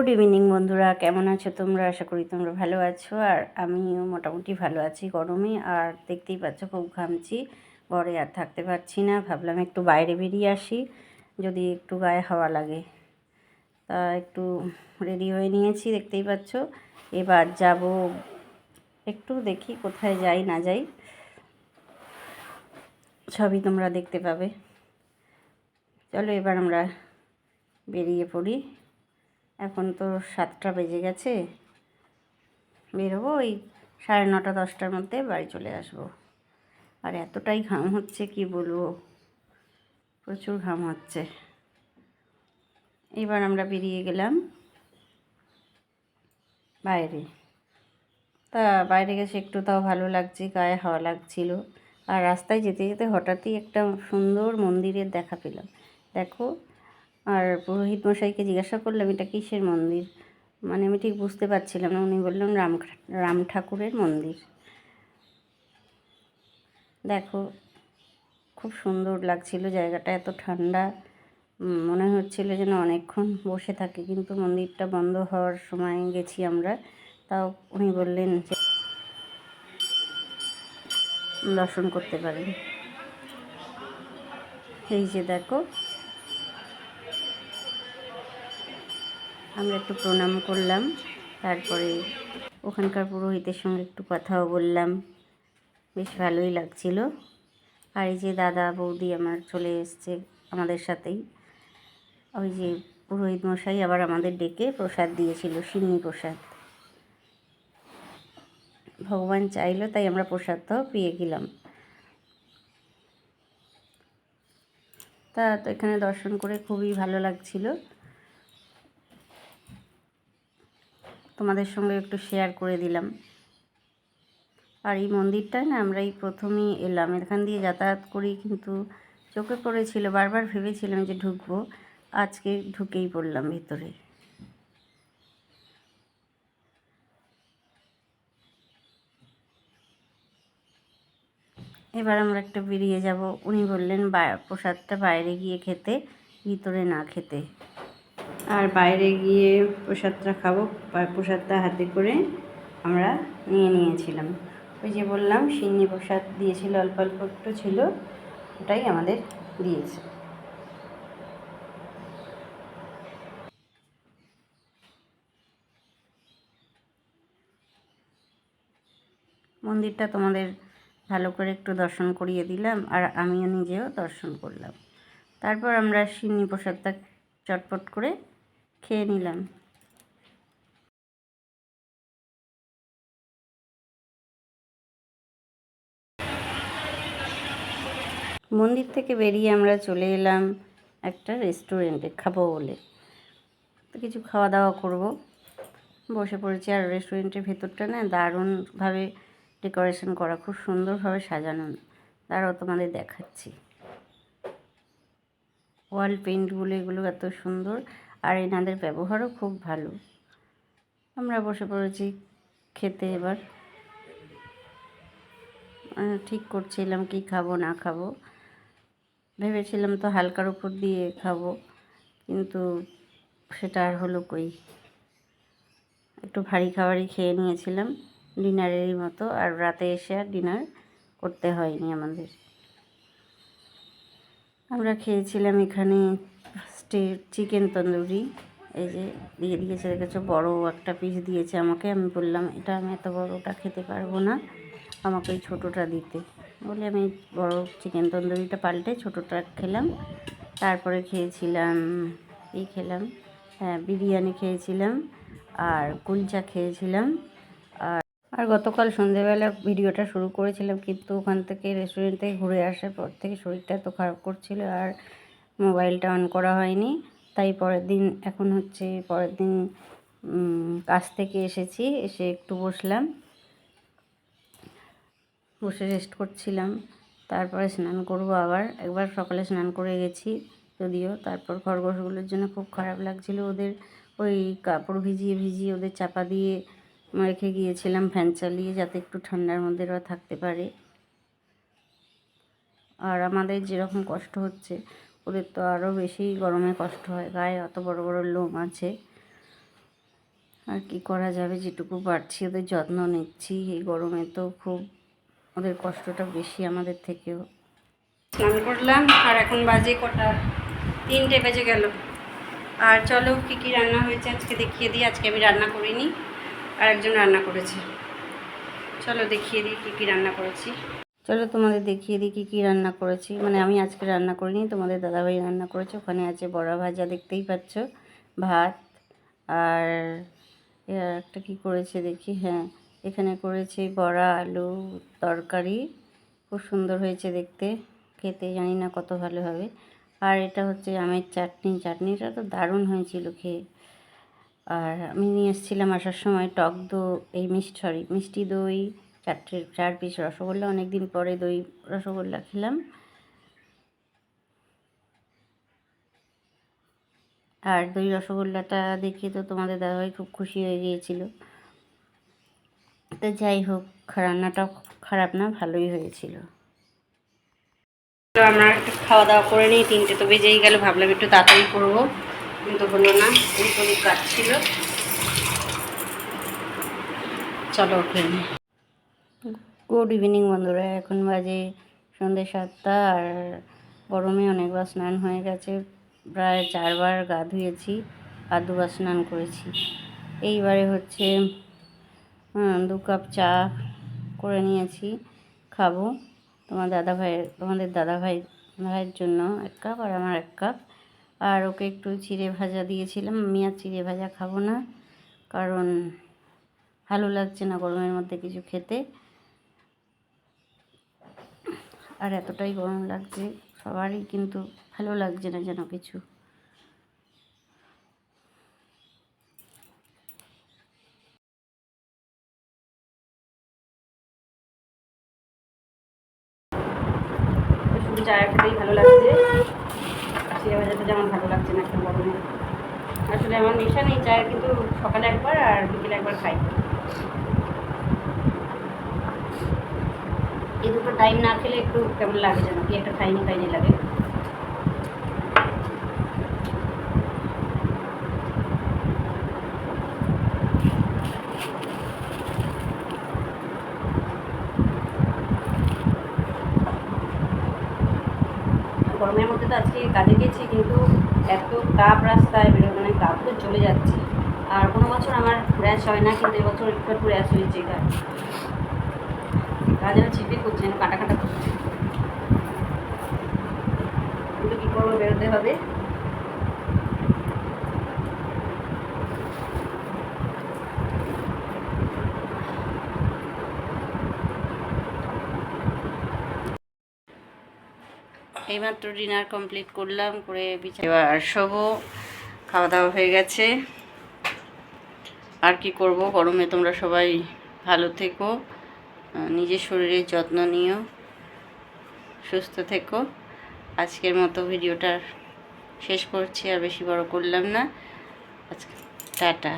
Good evening বন্ধুরা। কেমন আছো তোমরা? আশা করি তোমরা ভালো আছো। আর আমিও মোটামুটি ভালো আছি গরমে। আর দেখতেই পাচ্ছ, খুব ঘামছি। ঘরে আর থাকতে পারছি না। ভাবলাম একটু বাইরে বেরিয়ে আসি, যদি একটু গায়ে হাওয়া লাগে। তা একটু রেডি হয়ে নিয়েছি, দেখতেই পাচ্ছ। এবার যাব একটু দেখি কোথায় যাই, না যাই। সবই তোমরা দেখতে পাবে। চলো এবার আমরা বেরিয়ে পড়ি। এখন তো সাতটা বেজে গেছে। বেরোবো ওই সাড়ে নটা, দশটার মধ্যে বাড়ি চলে আসব। আর এতটাই ঘাম হচ্ছে, কি বলব? প্রচুর ঘাম হচ্ছে। এবার আমরা বেরিয়ে গেলাম বাইরে। তা বাইরে গেছে একটু, তাও ভালো লাগছে, গায়ে হাওয়া লাগছিল। আর রাস্তায় যেতে যেতে হঠাৎই একটা সুন্দর মন্দিরের দেখা পেলাম। দেখো আর পুরোহিত মশাইকে জিজ্ঞাসা করলাম, এটা কিসের মন্দির? মানে আমি ঠিক বুঝতে পারছিলাম না, উনি বললেন, রাম রাম ঠাকুরের মন্দির। দেখো, খুব সুন্দর লাগছিল জায়গাটা, এত ঠান্ডা। মনে হচ্ছিল যেন অনেকক্ষণ বসে থাকি, কিন্তু মন্দিরটা বন্ধ হওয়ার সময় গেছি আমরা। তাও উনি বললেন যে, দর্শন করতে পারেন। এই যে দেখো আমরা একটু প্রণাম করলাম। তারপরে ওখানকার পুরোহিতের সঙ্গে একটু কথাও বললাম। বেশ ভালোই লাগছিল। আর এই যে দাদা, বৌদি আমার চলে এসছে আমাদের সাথেই। ওই যে পুরোহিত মশাই আবার আমাদের ডেকে প্রসাদ দিয়েছিল, সিন্নি প্রসাদ। ভগবান চাইলো, তাই আমরা প্রসাদটাও পেয়ে গেলাম। তা তো এখানে দর্শন করে খুবই ভালো লাগছিল। তোমাদের সঙ্গে একটু শেয়ার করে দিলাম। আর এই মন্দিরটায় না আমরা এই প্রথমেই এলাম। এখান দিয়ে যাতায়াত করি কিন্তু চোখে পড়েছিল, বারবার ভেবেছিলাম যে ঢুকবো। আজকে ঢুকেই পড়লাম ভিতরে। এবার আমরা একটা বেরিয়ে যাব। উনি বললেন, বা, প্রসাদটা বাইরে গিয়ে খেতে, ভিতরে না খেতে। আর বাইরে গিয়ে প্রসাদটা খাব প্রসাদটা হাতে করে আমরা নিয়ে নিয়েছিলাম। ওই যে বললাম, সিন্নি প্রসাদ দিয়েছিল, অল্প অল্প একটু ছিল, ওটাই আমাদের দিয়েছে। মন্দিরটা তোমাদের ভালো করে একটু দর্শন করিয়ে দিলাম, আর আমিও নিজেও দর্শন করলাম। তারপর আমরা সিন্নি প্রসাদটা চটপট করে খেয়ে নিলাম। মন্দির থেকে বেরিয়ে আমরা চলে এলাম একটা রেস্টুরেন্টে খাব বলে। তো কিছু খাওয়া দাওয়া করব। বসে পড়েছি আর রেস্টুরেন্টের ভেতরটা না দারুণভাবে ডেকোরেশন করা, খুব সুন্দরভাবে সাজানো। তারাও তোমাদের দেখাচ্ছি। ওয়াল পেন্টগুলো এগুলো এত সুন্দর। আর এনাদের ব্যবহারও খুব ভালো। আমরা বসে পড়েছি খেতে এবার। ঠিক করছিলাম কি খাব, না খাব। ভেবেছিলাম তো হালকার উপর দিয়ে খাব, কিন্তু সেটা আর হলো কই? একটু ভারী খাবারই খেয়ে নিয়েছিলাম ডিনারেরই মতো, আর রাতে এসে আর ডিনার করতে হয়নি আমাদের। আমরা খেয়েছিলাম এখানে চিকেন তন্দুরি, এই যে দিয়ে দিয়েছে দেখেছ বড় একটা পিস দিয়েছে আমাকে। আমি বললাম, এটা আমি এত বড়োটা খেতে পারব না, আমাকে ওই ছোটোটা দিতে। বলে আমি বড় চিকেন তন্দুরিটা পাল্টে ছোটোটা খেলাম। তারপরে খেয়েছিলাম এই খেলাম? হ্যাঁ বিরিয়ানি খেয়েছিলাম আর কুলচা খেয়েছিলাম। আর আর গতকাল সন্ধেবেলা ভিডিওটা শুরু করেছিলাম, কিন্তু ওখান থেকে রেস্টুরেন্ট থেকে ঘুরে আসার পর থেকে শরীরটা এত খারাপ করছিল। আর মোবাইলটা অন করা হয়নি। তাই পরের দিন, এখন হচ্ছে পরের দিন কাজ থেকে এসেছি, এসে একটু বসলাম। বসে রেস্ট করছিলাম। তারপরে স্নান করব আবার। একবার সকালে স্নান করে গেছি, যদিও। তারপর খরগোশগুলোর জন্য খুব খারাপ লাগছিল। ওদের ওই কাপড় ভিজিয়ে ভিজিয়ে ওদের চাপা দিয়ে রেখে গিয়েছিলাম ফ্যান চালিয়ে, যাতে একটু ঠান্ডার মধ্যে ওরা থাকতে পারে। আর আমাদের যেরকম কষ্ট হচ্ছে ওদের তো আরও বেশি গরমে কষ্ট হয়, গায়ে অত বড় বড় লোম আছে। আর কি করা যাবে, যেটুকু পারছি ওদের যত্ন নিচ্ছি। এই গরমে তো খুব ওদের কষ্টটা বেশি আমাদের থেকেও। স্নান করলাম, আর এখন বাজে কটা? তিনটে বেজে গেল। আর চলো কী কী রান্না হয়েছে আজকে দেখিয়ে দিই। আজকে আমি রান্না করিনি, আর একজন রান্না করেছে। চলো দেখিয়ে দিই কী কী রান্না করেছি। চলো তোমাদের দেখিয়ে দিই কী কী রান্না করেছি। মানে আমি আজকে রান্না করিনি, তোমাদের দাদাভাই রান্না করেছে। ওখানে আছে বড়া ভাজা, দেখতেই পাচ্ছ। ভাত আর একটা কী করেছে দেখি? হ্যাঁ এখানে করেছে বড়া, আলু, তরকারি। খুব সুন্দর হয়েছে দেখতে। খেতে জানি না কত ভালো হবে। আর এটা হচ্ছে আমের চাটনি। চাটনিটা তো দারুণ হয়েছিল খেয়ে। আর আমি নিয়ে এসেছিলাম আসার সময় টক দো এই মিষ্টি, সরি, মিষ্টি দই চারটে, চার পিস রসগোল্লা অনেক দিন পরে দই রসগোল্লা খেলাম। আর দই রসগোল্লাটা দেখে তো তোমাদের দাদাভাই খুব খুশি হয়ে গিয়েছিল। তো যাই হোক, রান্নাটাও খারাপ না, ভালোই হয়েছিল। আমরা একটু খাওয়া দাওয়া করে নিই, তিনটে তো বেজেই গেল, ভাবলাম একটু তাড়াতাড়ি করব, কিন্তু হলো না এই কাজ ছিল চলো, ওকে। গুড ইভিনিং বন্ধুরা, এখন বাজে সন্ধ্যে সাতটা আর গরমে অনেকবার স্নান হয়ে গেছে, প্রায় চারবার গা ধুয়েছি আর দুবার স্নান করেছি। এইবারে হচ্ছে দু কাপ চা করে নিয়েছি, খাব। তোমার দাদা ভাইয়ের তোমাদের দাদা ভাই ভাইয়ের জন্য এক কাপ আর আমার এক কাপ। আর ওকে একটু চিড়ে ভাজা দিয়েছিলাম, আমি আর চিড়ে ভাজা খাব না, কারণ ভালো লাগছে না গরমের মধ্যে কিছু খেতে। আর এতটাই গরম লাগছে, সবারই কিন্তু ভালো লাগছে না যেন কিছু। শুধু চায়ের খেতেই ভালো লাগছে চিড়ে ভাজাটা যেমন ভালো লাগছে না একটু আসলে আমার নেশা নেই চায়ের, কিন্তু সকালে একবার আর বিকেলে একবার খাই। এই দুটো টাইম না খেলে একটু কেমন লাগে যেন? কি একটা খাইনি খাইনি লাগে? গরমের মধ্যে তো আজকে কাজে গেছি, কিন্তু এত তাপ রাস্তায় বেরো মানে তাপ তো চলে যাচ্ছে। আর কোনো বছর আমার র্যাশ হয় না, কিন্তু এবছর একটু একটু র্যাশ হয়েছে গায়ে যেন চিপে করছে যেন কাটা কাটা করছে। কী করব, বেরোতে হবে? এইমাত্র ডিনার কমপ্লিট করলাম, করে এবার শোবো খাওয়া দাওয়া হয়ে গেছে। আর কি করব? গরমে তোমরা সবাই ভালো থেকো। নিজের শরীরের যত্ন নিও, সুস্থ থেকো। আজকের মতো ভিডিওটা শেষ করছি, আর বেশি বড় করলাম না। আজকে টাটা।